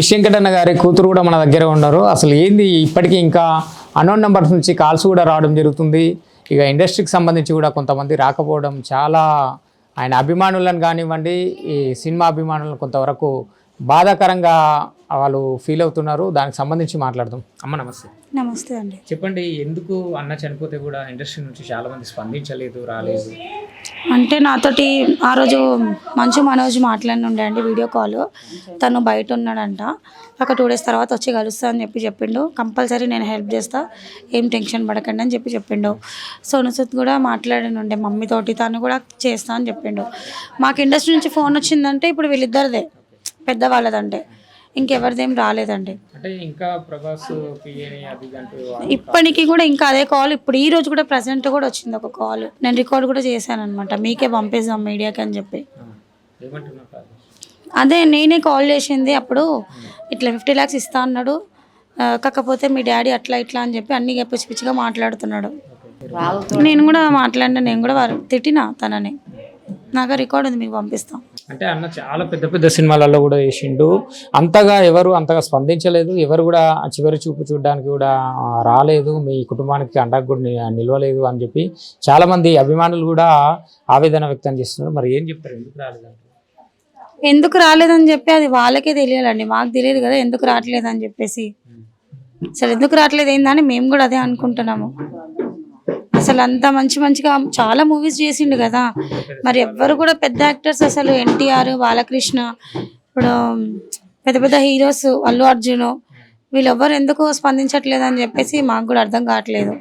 Fish Venkatanna గారి కూతురు కూడా మన దగ్గర ఉన్నారు. అసలు ఏంది ఇప్పటికీ ఇంకా అనౌన్ నెంబర్స్ నుంచి కాల్స్ కూడా రావడం జరుగుతుంది. ఇక ఇండస్ట్రీకి సంబంధించి కూడా కొంతమంది రాకపోవడం చాలా ఆయన అభిమానులను కానివ్వండి ఈ సినిమా అభిమానులను కొంతవరకు బాధాకరంగా వాళ్ళు ఫీల్ అవుతున్నారు. దానికి సంబంధించి మాట్లాడదాం. అమ్మ నమస్తే. నమస్తే అండి. చెప్పండి ఎందుకు అన్న చనిపోతే కూడా ఇండస్ట్రీ నుంచి చాలా మంది స్పందించలేదు రాలేదు? అంటే నాతోటి ఆ రోజు మంచు మనోజ్ మాట్లాడి ఉండే అండి వీడియో కాల్. తను బయట ఉన్నాడంట. ఒక టూ డేస్ తర్వాత వచ్చి కలుస్తా అని చెప్పి చెప్పిండు. కంపల్సరీ నేను హెల్ప్ చేస్తా. ఏం టెన్షన్ పడకండి అని చెప్పి చెప్పిండు. సోను సూద్ కూడా మాట్లాడాను ఉండే మమ్మీతోటి తను కూడా చేస్తా అని చెప్పిండు. మాకు ఇండస్ట్రీ నుంచి ఫోన్ వచ్చిందంటే ఇప్పుడు వీళ్ళిద్దరిదే. పెద్దవాళ్ళదంటే. ఇంకెవరిదేం రాలేదండి. అంటే ఇంకా ప్రభాస్ ఇప్పటికీ కూడా ఇంకా అదే కాల్ ఇప్పుడు ఈ రోజు కూడా ప్రజెంట్ కూడా వచ్చింది ఒక కాల్. నేను రికార్డ్ కూడా చేశాను అనమాట మీకే పంపిస్తాం మీడియాకి అని చెప్పి. అదే నేనే కాల్ చేసింది అప్పుడు ఇట్లా ఫిఫ్టీ ల్యాక్స్ ఇస్తా అన్నాడు. కాకపోతే మీ డాడీ అట్లా ఇట్లా అని చెప్పి అన్ని పిచ్చి పిచ్చిగా మాట్లాడుతున్నాడు. నేను కూడా మాట్లాడినా నేను కూడా వారు తిట్టినా తనని. నాకు రికార్డ్ ఉంది మీకు పంపిస్తాం. అంటే అన్న చాలా పెద్ద పెద్ద సినిమాలలో కూడా వేసిండు. అంతగా ఎవరు అంతగా స్పందించలేదు. ఎవరు కూడా చివరి చూపు చూడడానికి కూడా రాలేదు. మీ కుటుంబానికి అండగా కూడా నిలవలేదు అని చెప్పి చాలా మంది అభిమానులు కూడా ఆవేదన వ్యక్తం చేస్తున్నారు. మరి ఏం చెప్తారు? ఎందుకు రాలేదు ఎందుకు రాలేదని చెప్పి అది వాళ్ళకే తెలియాలండి. మాకు తెలియదు కదా ఎందుకు రావట్లేదని చెప్పేసి. అసలు ఎందుకు రావట్లేదు ఏందని మేము కూడా అదే అనుకుంటున్నాము. అసలు అంత మంచి మంచిగా చాలా మూవీస్ చేసిండు కదా. మరి ఎవ్వరు కూడా పెద్ద యాక్టర్స్ అసలు ఎన్టీఆర్ బాలకృష్ణ ఇప్పుడు పెద్ద పెద్ద హీరోస్ అల్లు అర్జున్ వీళ్ళెవ్వరు ఎందుకు స్పందించట్లేదు అని చెప్పేసి మాకు కూడా అర్థం కావట్లేదు.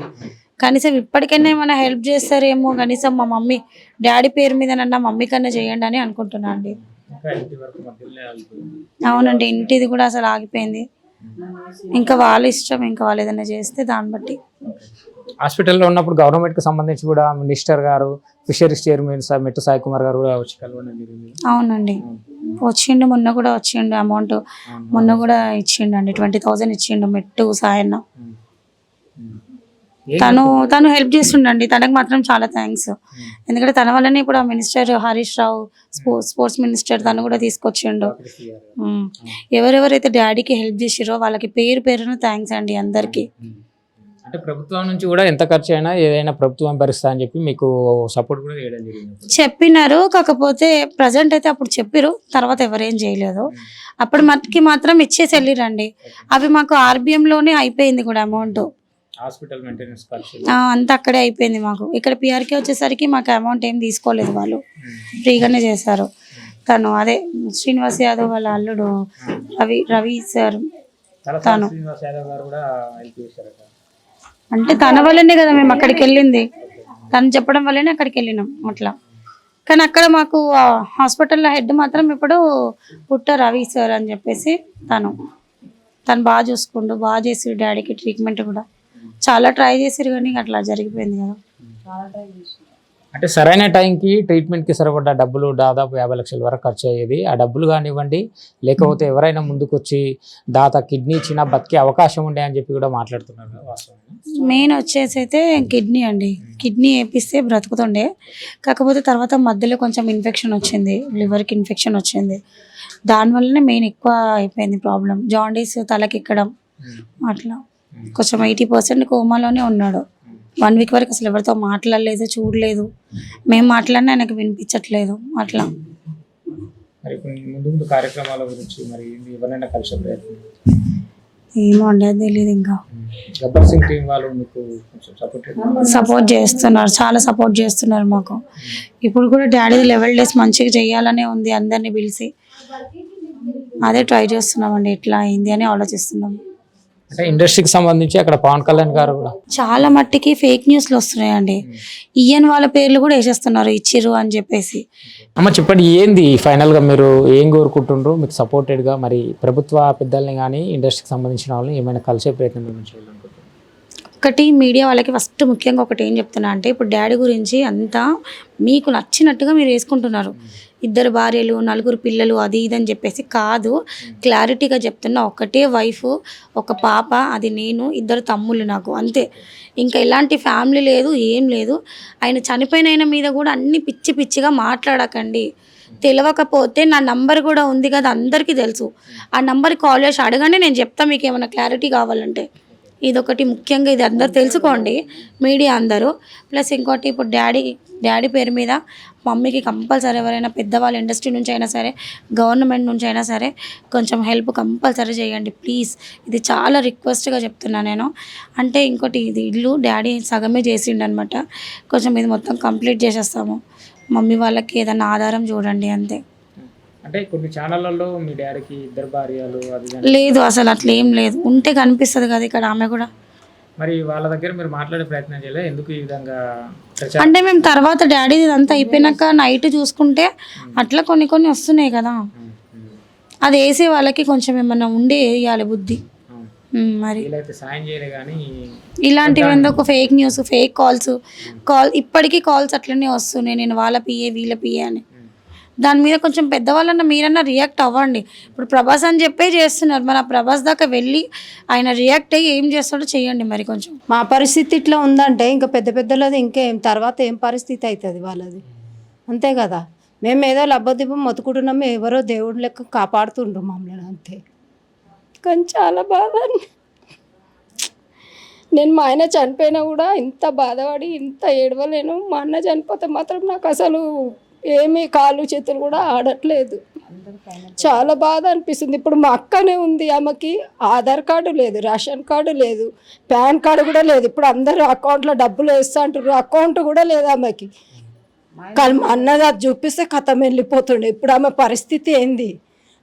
కనీసం ఇప్పటికైనా ఏమైనా హెల్ప్ చేస్తారేమో కనీసం మా మమ్మీ డాడీ పేరు మీద మీదనన్నా మమ్మీ కన్నా చేయండి అని అనుకుంటున్నా అండి. అవునండి ఇంటిది కూడా అసలు ఆగిపోయింది. ఇంకా వాళ్ళ ఇష్టం ఇంకా వాళ్ళు ఏదైనా చేస్తే దాన్ని బట్టి. హాస్పిటల్లో ఉన్నప్పుడు గవర్నమెంట్కి సంబంధించి కూడా మినిస్టర్ గారు ఫిషరీస్ చైర్మన్ సార్ మెట్టు సాయి కుమార్ గారు కూడా వచ్చి కలవడం జరిగింది. అవునండి. వచ్చిండు మొన్న కూడా వచ్చిండు అమౌంట్. మొన్న కూడా ఇచ్చిండు అండి ట్వంటీ థౌజండ్ ఇచ్చిండు మెట్టు సాయన్న తను తను హెల్ప్ చేస్తుండండి. తనకు మాత్రం చాలా థ్యాంక్స్. ఎందుకంటే తన వల్లనే ఇప్పుడు ఆ minister Harish Rao sports sports minister తను కూడా తీసుకొచ్చిండు. ఎవరెవరైతే డాడీకి హెల్ప్ చేసిరో వాళ్ళకి పేరు పేరున థ్యాంక్స్ అండి అందరికీ. అంటే ప్రభుత్వం నుంచి కూడా ఎంత ఖర్చు అయినా ఏదైనా ప్రభుత్వం భరిస్తా అని చెప్పి మీకు సపోర్ట్ కూడా చేయడం జరిగింది. చెప్పినారు కాకపోతే ప్రజెంట్ అయితే అప్పుడు చెప్పిరు తర్వాత ఎవరేం చేయలేదు. అప్పుడు మట్టుకి మాత్రం ఇచ్చేసి వెళ్ళిరండి. అవి మాకు RBM లోనే అయిపోయింది కూడా అమౌంట్ హాస్పిటల్ మెయింటెనెన్స్ అంతా అక్కడే అయిపోయింది మాకు. ఇక్కడ పిఆర్కే వచ్చేసరికి మాకు అమౌంట్ ఏం తీసుకోలేదు వాళ్ళు. ఫ్రీగానే చేశారు. తను అదే శ్రీనివాస్ యాదవ్ వాళ్ళ అల్లుడు రవి రవి సార్ తలసాని శ్రీనివాస్ యాదవ్ గారు కూడా హెల్ప్ చేశారట. అంటే తన వల్లనే కదా మేము అక్కడికి వెళ్ళింది. తను చెప్పడం వల్లనే అక్కడికి వెళ్ళినాం అట్లా. కానీ అక్కడ మాకు హాస్పిటల్లో హెడ్ మాత్రం ఇప్పుడు పుట్ట రవి సార్ అని చెప్పేసి తను. తను బాగా చూసుకుంటూ బాగా చేసి డాడీకి ట్రీట్మెంట్ కూడా. చాలా ట్రై చేసిరు కానీ అట్లా జరిగిపోయింది కదా. అంటే సరైన టైంకి ట్రీట్మెంట్కి సరిపడ్డ డబ్బులు దాదాపు యాభై లక్షల వరకు ఖర్చు అయ్యేది. ఆ డబ్బులు కానివ్వండి లేకపోతే ఎవరైనా ముందుకు వచ్చి దాత కిడ్నీ ఇచ్చినా బతికే అవకాశం ఉండే అని చెప్పి కూడా మాట్లాడుతున్నారు మెయిన్ వచ్చేసి అయితే కిడ్నీ అండి. కిడ్నీ వేపిస్తే బ్రతుకుతుండే. కాకపోతే తర్వాత మధ్యలో కొంచెం ఇన్ఫెక్షన్ వచ్చింది. లివర్కి ఇన్ఫెక్షన్ వచ్చింది. దానివల్లనే మెయిన్ ఎక్కువ అయిపోయింది ప్రాబ్లం జాండీస్ తలకెక్కడం అట్లా. కొంచెం ఎయిటీ పర్సెంట్ కోమాలోనే ఉన్నాడు. వన్ వీక్ వరకు అసలు ఎవరితో మాట్లాడలేదు చూడలేదు. మేము మాట్లాడినా ఆయనకు వినిపించట్లేదు అట్లా. మరి ఇప్పుడు ముందు ముందు కార్యక్రమాల గురించి మరి ఎవరైనా కలిసే ఏమో తెలియదు ఇంకా. గబ్బర్ సింగ్ టీం వాళ్ళు మీకు కొంచెం సపోర్ట్ సపోర్ట్ చేస్తున్నారు చాలా సపోర్ట్ చేస్తున్నారు మాకు. ఇప్పుడు కూడా డాడీ లెవెల్ డేస్ మంచిగా చేయాలనే ఉంది అందరినీ పిలిచి. అదే ట్రై చేస్తున్నామండి ఎట్లా అయింది అని ఆలోచిస్తున్నాం. అంటే ఇండస్ట్రీకి సంబంధించి అక్కడ పవన్ కళ్యాణ్ గారు కూడా. చాలా మట్టికి ఫేక్ న్యూస్లు వస్తున్నాయండి. ఈయన వాళ్ళ పేర్లు కూడా వేసేస్తున్నారు ఇచ్చిర్రు అని చెప్పేసి. అమ్మ చెప్పండి ఏంది ఫైనల్గా మీరు ఏం కోరుకుంటుండ్రు? మీకు సపోర్టెడ్గా మరి ప్రభుత్వ పెద్దల్ని కానీ ఇండస్ట్రీకి సంబంధించిన వాళ్ళని ఏమైనా కలిసే ప్రయత్నం ఏమైనా చేయాలనుకుంటున్నారు? ఒకటి మీడియా వాళ్ళకి ఫస్ట్ ముఖ్యంగా ఒకటి ఏం చెప్తున్నా అంటే ఇప్పుడు డాడీ గురించి అంతా మీకు నచ్చినట్టుగా మీరు వేసుకుంటున్నారు. ఇద్దరు భార్యలు నలుగురు పిల్లలు అది ఇది అని చెప్పేసి కాదు. క్లారిటీగా చెప్తున్నా ఒకటే వైఫ్ ఒక పాప అది నేను ఇద్దరు తమ్ముళ్ళు నాకు అంతే. ఇంకా ఎలాంటి ఫ్యామిలీ లేదు ఏం లేదు. ఆయన చనిపోయిన ఆయన మీద కూడా అన్ని పిచ్చి పిచ్చిగా మాట్లాడకండి. తెలియకపోతే నా నంబర్ కూడా ఉంది కదా అందరికీ తెలుసు. ఆ నంబర్ కాల్ చేసి అడగండి నేను చెప్తాను మీకు ఏమైనా క్లారిటీ కావాలంటే. ఇదొకటి ముఖ్యంగా ఇది అందరు తెలుసుకోండి మీడియా అందరూ. ప్లస్ ఇంకోటి ఇప్పుడు డాడీ డాడీ పేరు మీద మమ్మీకి కంపల్సరీ ఎవరైనా పెద్దవాళ్ళ ఇండస్ట్రీ నుంచి అయినా సరే గవర్నమెంట్ నుంచి అయినా సరే కొంచెం హెల్ప్ కంపల్సరీ చేయండి ప్లీజ్. ఇది చాలా రిక్వెస్ట్గా చెప్తున్నా నేను. అంటే ఇంకోటి ఇది ఇల్లు డాడీ సగమే చేసిండు అనమాట కొంచెం ఇది మొత్తం కంప్లీట్ చేసేస్తాము. మమ్మీ వాళ్ళకి ఏదైనా ఆధారం చూడండి అంతే. అంటే కొన్ని ఛానళ్ళల్లో మీ డాడీకి ఇద్దరు భార్యలు అది. లేదు అసలు అట్లా ఏం లేదు. ఉంటే కనిపిస్తుంది కదా ఇక్కడ ఆమె కూడా. మరి వాళ్ళ దగ్గర మీరు మాట్లాడే ప్రయత్నం చేయలేదు ఎందుకు ఈ విధంగా అంటే మేము తర్వాత డాడీ ఇదంతా అయిపోయినాక నైట్ చూసుకుంటే అట్లా కొన్ని కొన్ని వస్తున్నాయి కదా. అది వేసే వాళ్ళకి కొంచెం ఏమన్నా ఉండే వేయాలి బుద్ధి. మరి ఇలాంటివి ఎందుకు? Fake news fake calls. Call ఇప్పటికీ కాల్స్ అట్లనే వస్తున్నాయి. నేను వాళ్ళ పిఏ వీళ్ళ పిఏ అని. దాని మీద కొంచెం పెద్దవాళ్ళన్న మీరన్నా రియాక్ట్ అవ్వండి. ఇప్పుడు ప్రభాస్ అని చెప్పే చేస్తున్నారు. మరి ఆ ప్రభాస్ దాకా వెళ్ళి ఆయన రియాక్ట్ అయ్యి ఏం చేస్తాడో చేయండి మరి కొంచెం. మా పరిస్థితి ఇట్లా ఉందంటే ఇంకా పెద్ద పెద్దలది ఇంకేం తర్వాత ఏం పరిస్థితి అవుతుంది వాళ్ళది. అంతే కదా. మేము ఏదో లబ్బదిబ్బం మొత్తుకుంటున్నాము ఎవరో దేవుడు లెక్క కాపాడుతుండ్రు మమ్మల్ని అంతే. కానీ చాలా బాధ. నేను మా ఆయన చనిపోయినా కూడా ఇంత బాధపడి ఇంత ఏడవలేను. మా అన్న చనిపోతే మాత్రం నాకు అసలు ఏమీ కాళ్ళు చేతులు కూడా ఆడట్లేదు. చాలా బాధ అనిపిస్తుంది. ఇప్పుడు మా అక్కనే ఉంది ఆమెకి ఆధార్ కార్డు లేదు రేషన్ కార్డు లేదు పాన్ కార్డు కూడా లేదు. ఇప్పుడు అందరూ అకౌంట్లో డబ్బులు వేస్తా అంటారు అకౌంట్ కూడా లేదు ఆమెకి. కానీ మా అన్నది అది చూపిస్తే కథం వెళ్ళిపోతుండే. ఇప్పుడు ఆమె పరిస్థితి ఏంది?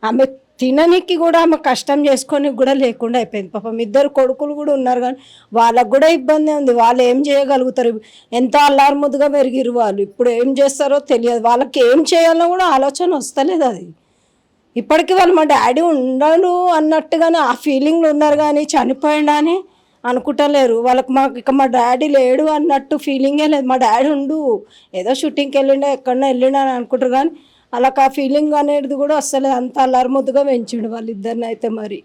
ఆమె తిననీకి కూడా ఆమె కష్టం చేసుకొని కూడా లేకుండా అయిపోయింది. పాపం ఇద్దరు కొడుకులు కూడా ఉన్నారు కానీ వాళ్ళకు కూడా ఇబ్బంది ఉంది. వాళ్ళు ఏం చేయగలుగుతారు? ఎంత అల్లారు ముద్దుగా పెరిగిరు వాళ్ళు. ఇప్పుడు ఏం చేస్తారో తెలియదు. వాళ్ళకి ఏం చేయాలో కూడా ఆలోచన వస్తలేదు అది. ఇప్పటికీ వాళ్ళు మా డాడీ ఉండడు అన్నట్టుగానే ఆ ఫీలింగ్లు ఉన్నారు కానీ చనిపోయాడని అనుకుంటలేరు. వాళ్ళకి మాకు ఇక మా డాడీ లేడు అన్నట్టు ఫీలింగే లేదు. మా డాడీ ఉండు. ఏదో షూటింగ్కి వెళ్ళిండా ఎక్కడన్నా వెళ్ళిండా అని అనుకుంటారు కానీ వాళ్ళకి ఆ ఫీలింగ్ అనేది కూడా వస్తలేదు అంత అల్లరిముద్దుగా పెంచిండు వాళ్ళిద్దరిని అయితే మరి.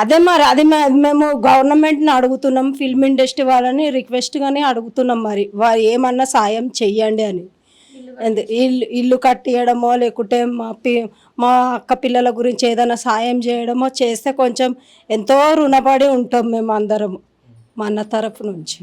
అదే మరి అది మేము గవర్నమెంట్ని అడుగుతున్నాం ఫిల్మ్ ఇండస్ట్రీ వాళ్ళని రిక్వెస్ట్గానే అడుగుతున్నాం మరి వారు ఏమన్నా సాయం చెయ్యండి అని. ఇల్లు ఇల్లు కట్టియడమో లేకుంటే మా పి మా అక్క పిల్లల గురించి ఏదైనా సాయం చేయడమో చేస్తే కొంచెం ఎంతో రుణపడి ఉంటాం మేము అందరం మా అన్న తరపు నుంచి.